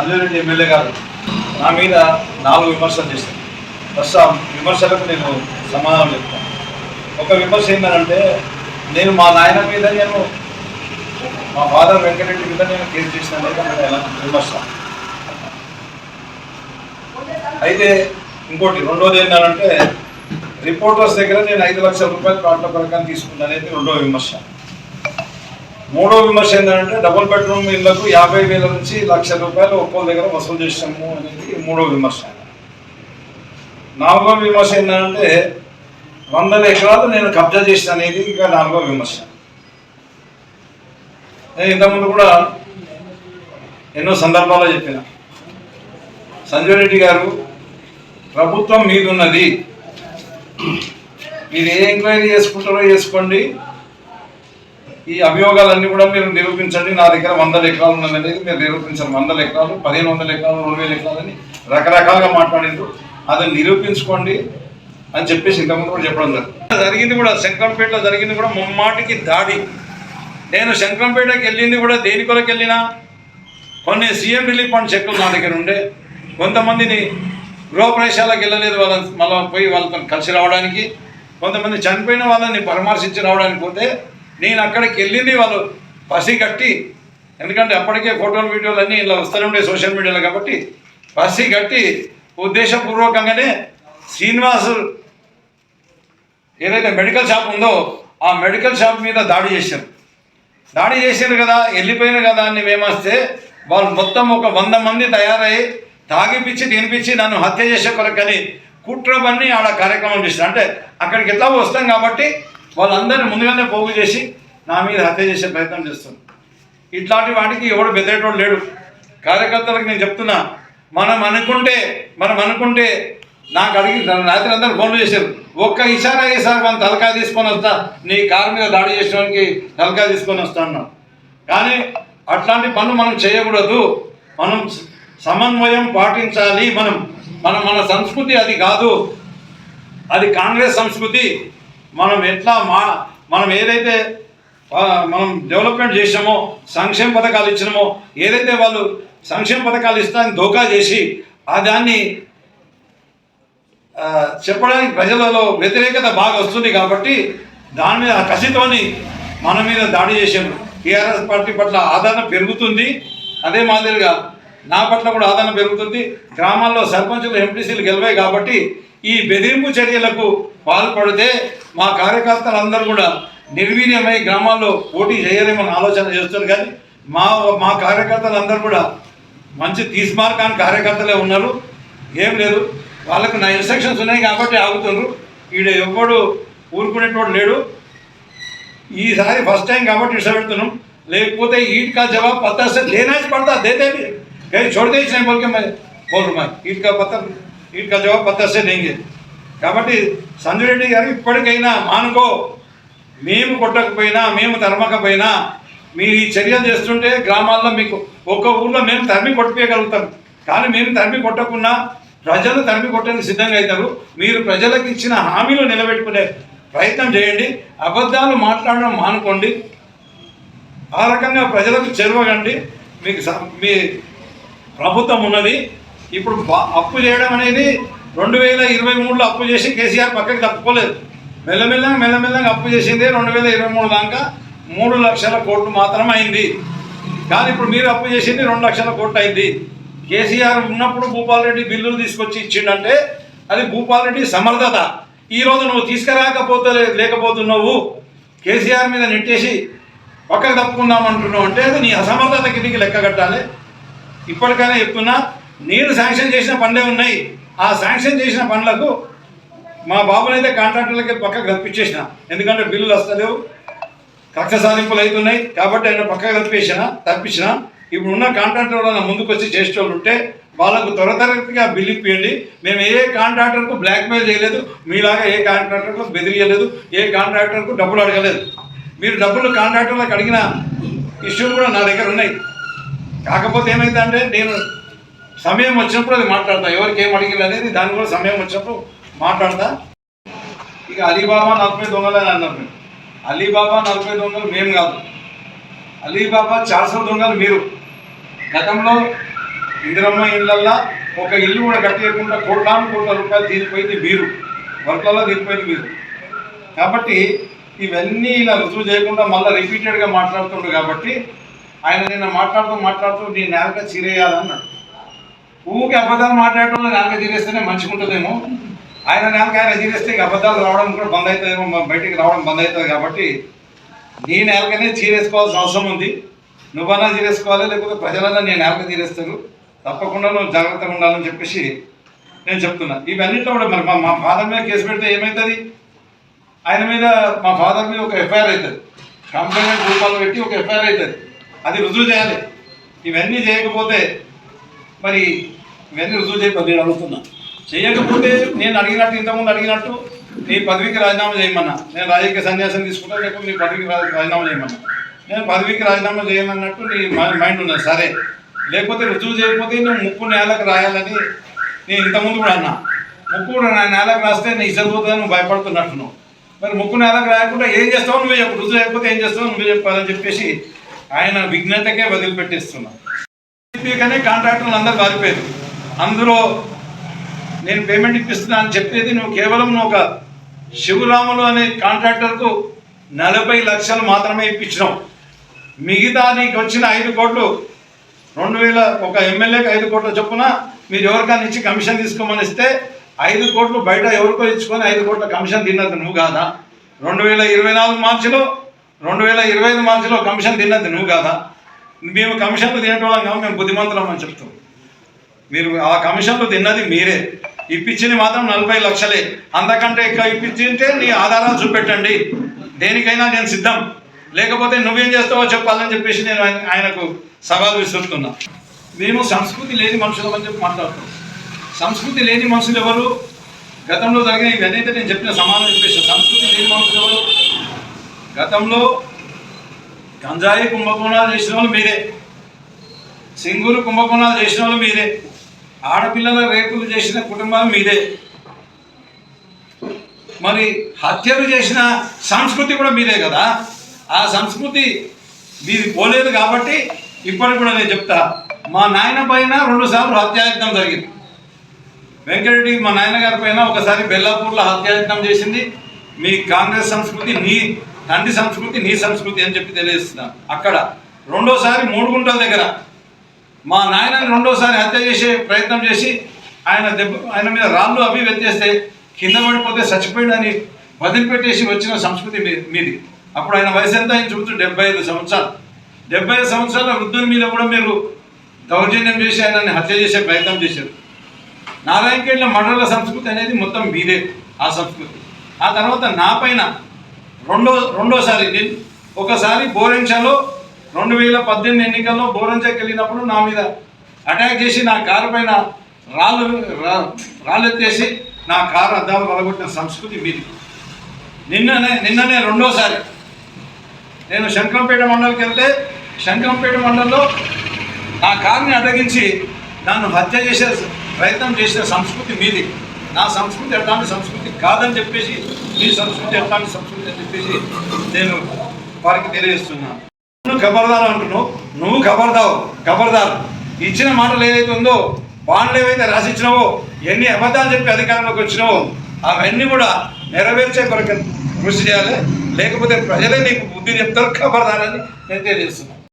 Sanjay MLA గారు నా మీద నాలుగు విమర్శలు చేశారు. ఫస్ట్ ఆ విమర్శలకు నేను సమాధానం చెప్తాను. ఒక విమర్శ ఏంటంటే నేను మా నాయన మీద నేను మా ఫాదర్ వెంకటరెడ్డి మీద నేను కేసు చేసిన అనేది విమర్శ? అయితే ఇంకోటి రెండోది ఏంటంటే రిపోర్టర్స్ దగ్గర నేను ఐదు లక్షల రూపాయలు ప్రాంత పథకాన్ని తీసుకున్నాను అనేది రెండో విమర్శ. మూడో విమర్శ ఏంటంటే డబుల్ బెడ్రూమ్ ఇళ్ళకు యాభై వేల నుంచి లక్ష రూపాయలు ఒక్కో దగ్గర వసూలు చేసాము అనేది మూడో విమర్శ. నాలుగో విమర్శ ఏంటంటే వందల ఎకరాలు నేను కబ్జా చేసిన అనేది ఇంకా నాలుగో విమర్శ. నేను ఇంతకుముందు కూడా ఎన్నో సందర్భాల్లో చెప్పిన. సంజయ్ రెడ్డి గారు ప్రభుత్వం మీదున్నది. మీరు ఏ ఎంక్వైరీ చేసుకుంటారో చేసుకోండి. ఈ అభియోగాలన్నీ కూడా మీరు నిరూపించండి. నా దగ్గర వందల ఎకరాలు ఉన్నదనేది మీరు నిరూపించండి. వందల ఎకరాలు పదిహేను వందల ఎకరాలు రెండు వేల ఎకరాలని రకరకాలుగా మాట్లాడిండ్రు. అది నిరూపించుకోండి అని చెప్పేసి ఇంతకుముందు కూడా చెప్పడం జరిగింది. జరిగింది కూడా శంకరంపేటలో జరిగింది కూడా ముమ్మాటికి దాడి. నేను శంకరంపేటకి వెళ్ళింది కూడా దేని కొరకు వెళ్ళినా కొన్ని సీఎం రిలీఫ్ ఫండ్ చెక్కులు నా దగ్గర ఉండే. కొంతమందిని గృహప్రవేశాలకు వెళ్ళలేదు వాళ్ళని మళ్ళీ పోయి వాళ్ళతో కలిసి రావడానికి. కొంతమంది చనిపోయిన వాళ్ళని పరామర్శించి రావడానికి పోతే నేను అక్కడికి వెళ్ళింది వాళ్ళు పసి కట్టి ఎందుకంటే అప్పటికే ఫోటోలు వీడియోలు అన్నీ ఇలా వస్తూనే ఉండే సోషల్ మీడియాలో కాబట్టి పసి కట్టి ఉద్దేశపూర్వకంగానే శ్రీనివాస్ ఏదైతే మెడికల్ షాప్ ఉందో ఆ మెడికల్ షాప్ మీద దాడి చేశారు. దాడి చేశారు కదా వెళ్ళిపోయిన కదా అని మేమస్తే వాళ్ళు మొత్తం ఒక వంద మంది తయారై తాగిపించి తినిపించి నన్ను హత్య చేసే కొరకని కుట్ర ఆడ కార్యక్రమం చేశారు. అంటే అక్కడికి ఎట్లా వస్తాం కాబట్టి వాళ్ళందరినీ ముందుగానే పోగు చేసి నా మీద హత్య చేసే ప్రయత్నం చేస్తారు ఇట్లాంటి వాటికి ఎవడు బెదిరేటోడు లేడు. కార్యకర్తలకు నేను చెప్తున్నా మనం అనుకుంటే మనం అనుకుంటే నాకు అడిగి రాత్రి అందరూ ఫోన్లు చేశారు. ఒక్క ఇషారా ఈసారి మనం తలకాయ తీసుకొని వస్తా నీ కారు మీద దాడి చేసేవానికి తలకాయ తీసుకొని వస్తా అన్నాం కానీ అట్లాంటి పనులు మనం చేయకూడదు. మనం సమన్వయం పాటించాలి మనం. మన మన సంస్కృతి అది కాదు. అది కాంగ్రెస్ సంస్కృతి. మనం ఎట్లా మా మనం ఏదైతే మనం డెవలప్మెంట్ చేసామో సంక్షేమ పథకాలు ఇచ్చినామో ఏదైతే వాళ్ళు సంక్షేమ పథకాలు ఇస్తారని దోకా చేసి ఆ దాన్ని చెప్పడానికి ప్రజలలో వ్యతిరేకత బాగా వస్తుంది కాబట్టి దాని మీద కసితోని మన మీద దాడి చేసాము టీఆర్ఎస్ పార్టీ పట్ల ఆదరణ పెరుగుతుంది. అదే మాదిరిగా నా పట్ల కూడా ఆదరణ పెరుగుతుంది. గ్రామాల్లో సర్పంచులు ఎంపీసీలు గెలవాయి కాబట్టి ఈ బెదిరింపు చర్యలకు పాల్పడితే మా కార్యకర్తలందరూ కూడా నిర్వీర్యమై గ్రామాల్లో పోటీ చేయలేమని ఆలోచన చేస్తారు కానీ మా మా కార్యకర్తలందరూ కూడా మంచి తీస్మార్కాన్ కార్యకర్తలే ఉన్నారు ఏం లేదు వాళ్ళకు నా ఇన్స్ట్రక్షన్స్ ఉన్నాయి కాబట్టి ఆగుతున్నారు ఈడ ఎవ్వడు ఊరుకునేటోడు లేడు ఈసారి ఫస్ట్ టైం కాబట్టి ఇష్టపెడుతున్నాం లేకపోతే ईट का जवाब पत्थर से देना ही पड़ता देते भी कहीं छोड़ दे इसने बोल के मैं बोल रहा हूँ ईट का पत्थर ईट का जवाब पत्थर से देंगे కాబట్టి సంజయ్ రెడ్డి గారు ఇప్పటికైనా మానుకో మేము కొట్టకపోయినా మేము తరమకపోయినా మీరు ఈ చర్యలు చేస్తుంటే గ్రామాల్లో మీకు ఒక్క ఊర్లో మేము తరిమి కొట్టిపోయగలుగుతాం కానీ మేము తరిమి కొట్టకుండా ప్రజలు తరిమి కొట్టడానికి సిద్ధంగా అవుతారు మీరు ప్రజలకు ఇచ్చిన హామీలు నిలబెట్టుకునే ప్రయత్నం చేయండి అబద్ధాలు మాట్లాడడం మానుకోండి ఆ రకంగా ప్రజలకు చెరువగండి మీకు స- మీ ప్రభుత్వం ఉన్నది ఇప్పుడు అప్పు చేయడం అనేది రెండు వేల ఇరవై మూడులో అప్పు చేసి కేసీఆర్ పక్కకి తప్పుకోలేదు. మెల్లమెల్లగా మెల్లమెల్లగా అప్పు చేసింది రెండు వేల ఇరవై మూడు దాకా మూడు లక్షల కోట్లు మాత్రమే అయింది. కానీ ఇప్పుడు మీరు అప్పు చేసింది రెండు లక్షల కోట్లు అయింది. కేసీఆర్ ఉన్నప్పుడు భూపాల్ రెడ్డి బిల్లులు తీసుకొచ్చి ఇచ్చిండంటే అది భూపాల్ రెడ్డి సమర్థత ఈరోజు నువ్వు తీసుకురాకపోతే లేకపోతున్నావు. కేసీఆర్ మీద నెట్టేసి పక్కకు తప్పుకుందాం అంటున్నావు అంటే అది నీ అసమర్థత కిందికి లెక్క కట్టాలి. ఇప్పటికైనా చెప్తున్నా నేను శాంక్షన్ చేసిన పనులే ఉన్నాయి. ఆ శాంక్షన్ చేసిన పనులకు మా బాబునైతే కాంట్రాక్టర్లకి పక్కకు రప్పించేసిన. ఎందుకంటే బిల్లులు వస్తలేవు. కక్ష సాధింపులు అవుతున్నాయి. కాబట్టి ఆయన పక్కకు తప్పించిన తప్పించిన ఇప్పుడు ఉన్న కాంట్రాక్టర్ వాళ్ళ ముందుకు వచ్చి చేసేటోళ్ళు ఉంటే వాళ్ళకు త్వర తరగతిగా బిల్లు ఇప్పియండి. మేము ఏ కాంట్రాక్టర్కు బ్లాక్మెయిల్ చేయలేదు. మీలాగా ఏ కాంట్రాక్టర్కు బెదిరియలేదు ఏ కాంట్రాక్టర్కు డబ్బులు అడగలేదు. మీరు డబ్బులు కాంట్రాక్టర్లకు అడిగిన ఇష్యూలు కూడా నా దగ్గర ఉన్నాయి. కాకపోతే ఏమైందంటే నేను సమయం వచ్చినప్పుడు అది మాట్లాడతా. ఎవరికి ఏం అడిగింది అనేది దాని కూడా సమయం వచ్చినప్పుడు మాట్లాడతా. ఇక అలీబాబా నలభై దొంగలు అని అన్నారు మేము. అలీబాబా నలభై దొంగలు మేము కాదు. అలీబాబా చార్సో దొంగలు మీరు. గతంలో ఇందిరమ్మ ఇళ్ళల్లో ఒక ఇల్లు కూడా కట్టేయకుండా కోట్లాను కోట్ల రూపాయలు తీరిపోయింది మీరు. వర్క్లలో తీరిపోయింది మీరు. కాబట్టి ఇవన్నీ ఇలా రుజువు చేయకుండా మళ్ళీ రిపీటెడ్గా మాట్లాడుతుండ్రు కాబట్టి ఆయన నిన్న మాట్లాడుతూ మాట్లాడుతూ నీ నేలక చీరేయాలన్నాడు ఊరికి అబద్ధాలు మాట్లాడటం నేలక తీరేస్తేనే మంచిగా ఉంటుందేమో. ఆయన నేలక ఆయన తీరేస్తే అబద్ధాలు రావడం కూడా బంద్ అవుతుందేమో బయటికి రావడం బంద్ అవుతుంది కాబట్టి నీ నేలకనే చీరేసుకోవాల్సిన అవసరం ఉంది. నువ్వన్నా తీరేసుకోవాలి లేకపోతే ప్రజలన్నా నీ నేలక తీరేస్తారు. తప్పకుండా నువ్వు జాగ్రత్తగా ఉండాలని చెప్పేసి నేను చెప్తున్నా. ఇవన్నింటిలో కూడా మరి మా మా ఫాదర్ మీద కేసు పెడితే ఏమవుతుంది ఆయన మీద మా ఫాదర్ మీద ఒక ఎఫ్ఐఆర్ అవుతుంది. కంప్లైంట్ రూపాయలు పెట్టి ఒక ఎఫ్ఐఆర్ అవుతుంది. అది రుజువు చేయాలి. ఇవన్నీ చేయకపోతే మరి ఇవన్నీ రుజువు చేయకపోతే నేను అడుగుతున్నా. చేయకపోతే నేను అడిగినట్టు ఇంతకుముందు అడిగినట్టు నీ పదవికి రాజీనామా చేయమన్నా. నేను రాజకీయ సన్యాసం తీసుకుంటా లేకపోతే నీ పదవికి రాజీనామా చేయమన్నా. నేను పదవికి రాజీనామా చేయమన్నట్టు నీ మైండ్ ఉన్నది సరే. లేకపోతే రుజువు చేయకపోతే నువ్వు ముక్కు నేలకు రాయాలని నేను ఇంతకుముందు కూడా అన్నా. ముక్కు కూడా నా నేలకు రాస్తే నీ ఇజ్జత్ నువ్వు భయపడుతున్నట్టు నువ్వు మరి ముక్కు నేలకు రాయకుండా ఏం చేస్తావు నువ్వు చెప్పు. రుజువు లేకపోతే ఏం చేస్తావు నువ్వు చెప్పాలని చెప్పేసి ఆయన విఘ్నతకే వదిలిపెట్టేస్తున్నావు కానీ కాంట్రాక్టర్లు అందరు పారిపోయారు అందులో నేను పేమెంట్ ఇప్పిస్తున్నా అని చెప్పేది నువ్వు కేవలం నువ్వు ఒక శివరాములు అనే కాంట్రాక్టర్కు నలభై లక్షలు మాత్రమే ఇప్పించినావు. మిగతా నీకు వచ్చిన ఐదు కోట్లు రెండు వేల ఒక ఎమ్మెల్యేకి ఐదు కోట్ల చొప్పున మీరు ఎవరికైనా ఇచ్చి కమిషన్ తీసుకోమని ఇస్తే ఐదు కోట్లు బయట ఎవరికో ఇచ్చుకొని ఐదు కోట్ల కమిషన్ తిన్నది నువ్వు కాదా? రెండు వేల ఇరవై నాలుగు మార్చిలో రెండు వేల ఇరవై ఐదు మార్చిలో కమిషన్ తిన్నది నువ్వు కాదా? మేము కమిషన్లు తినేటోళ్ళం కాదు మేము బుద్ధిమంతులం అని చెప్తాం. మీరు ఆ కమిషన్లు తిన్నది మీరే. ఇప్పించింది మాత్రం నలభై లక్షలే. అంతకంటే ఎక్కువ ఇప్పించింటే నీ ఆధారాలు చూపెట్టండి. దేనికైనా నేను సిద్ధం. లేకపోతే నువ్వేం చేస్తావో చెప్పాలని చెప్పేసి నేను ఆయనకు సవాల్ విసురుతున్నా. మేము సంస్కృతి లేని మనుషులం అని చెప్పి మాట్లాడుతున్నాం. సంస్కృతి లేని మనుషులు ఎవరు గతంలో జరిగిన ఇవన్నీ నేను చెప్పిన సమాధానం చెప్పేసి సంస్కృతి లేని మనుషులు ఎవరు గతంలో గంజాయి కుంభకోణాలు చేసిన వాళ్ళు మీరే. సింగూరు కుంభకోణాలు చేసిన వాళ్ళు మీరే. ఆడపిల్లల రేపులు చేసిన కుటుంబాలు మీదే మరి హత్యలు చేసిన సంస్కృతి కూడా మీదే కదా? ఆ సంస్కృతి మీది పోలేదు కాబట్టి ఇప్పటికి కూడా నేను చెప్తా. మా నాయన పైన రెండుసార్లు హత్యాయత్నం జరిగింది. వెంకటరెడ్డి మా నాయనగారి పైన ఒకసారి బెల్లాపూర్లో హత్యాయత్నం చేసింది. మీ కాంగ్రెస్ సంస్కృతి నీ తండ్రి సంస్కృతి నీ సంస్కృతి అని చెప్పి తెలియజేస్తున్నాను అక్కడ రెండోసారి మూడు గుంటల దగ్గర మా నాయనని రెండోసారి హత్య చేసే ప్రయత్నం చేసి ఆయన దెబ్బ ఆయన మీద రాళ్ళు అవి వెత్తేస్తే కింద పడిపోతే చచ్చిపోయాడని వదిలిపెట్టేసి వచ్చిన సంస్కృతి మీ- మీది. అప్పుడు ఆయన వయసు ఎంత ఆయన చూపుతూ డెబ్బై ఐదు సంవత్సరాలు. డెబ్బై ఐదు సంవత్సరాల వృద్ధుని మీద కూడా మీరు దౌర్జన్యం చేసి ఆయనని హత్య చేసే ప్రయత్నం చేశారు. నారాయణఖేడ్ల మండల సంస్కృతి అనేది మొత్తం మీదే ఆ సంస్కృతి. ఆ తర్వాత నా పైన రెండో రెండోసారి నేను ఒకసారి బోరెంచాలో రెండు వేల పద్దెనిమిది ఎన్నికల్లో బోరెంచాకి వెళ్ళినప్పుడు నా మీద అటాక్ చేసి నా కారు పైన రాళ్ళు రాళ్ళెత్తేసి నా కారు అద్దాలు పలగొట్టిన సంస్కృతి మీది. నిన్ననే నిన్ననే రెండోసారి నేను శంకరంపేట మండలికి వెళ్తే శంకరంపేట మండలంలో నా కారుని అడ్డగించి నన్ను హత్య చేసే ప్రయత్నం చేసిన సంస్కృతి మీది. నా సంస్కృతి ఎట్లాంటి సంస్కృతి కాదని చెప్పేసి మీ సంస్కృతి ఎట్లాంటి సంస్కృతి అని చెప్పేసి నేను వారికి తెలియజేస్తున్నాను. నువ్వు ఖబర్దారు అంటున్నావు నువ్వు ఖబర్దావు ఖబర్దారు ఇచ్చిన మాటలు ఏదైతే ఉందో బాండ్లు ఏవైతే రాసిచ్చినావో ఎన్ని అబద్ధాలు చెప్పి అధికారంలోకి వచ్చినావో అవన్నీ కూడా నెరవేర్చే కొరకు కృషి చేయాలి. లేకపోతే ప్రజలే నీకు బుద్ధి చెప్తారు ఖబర్దారని నేను తెలియజేస్తున్నాను.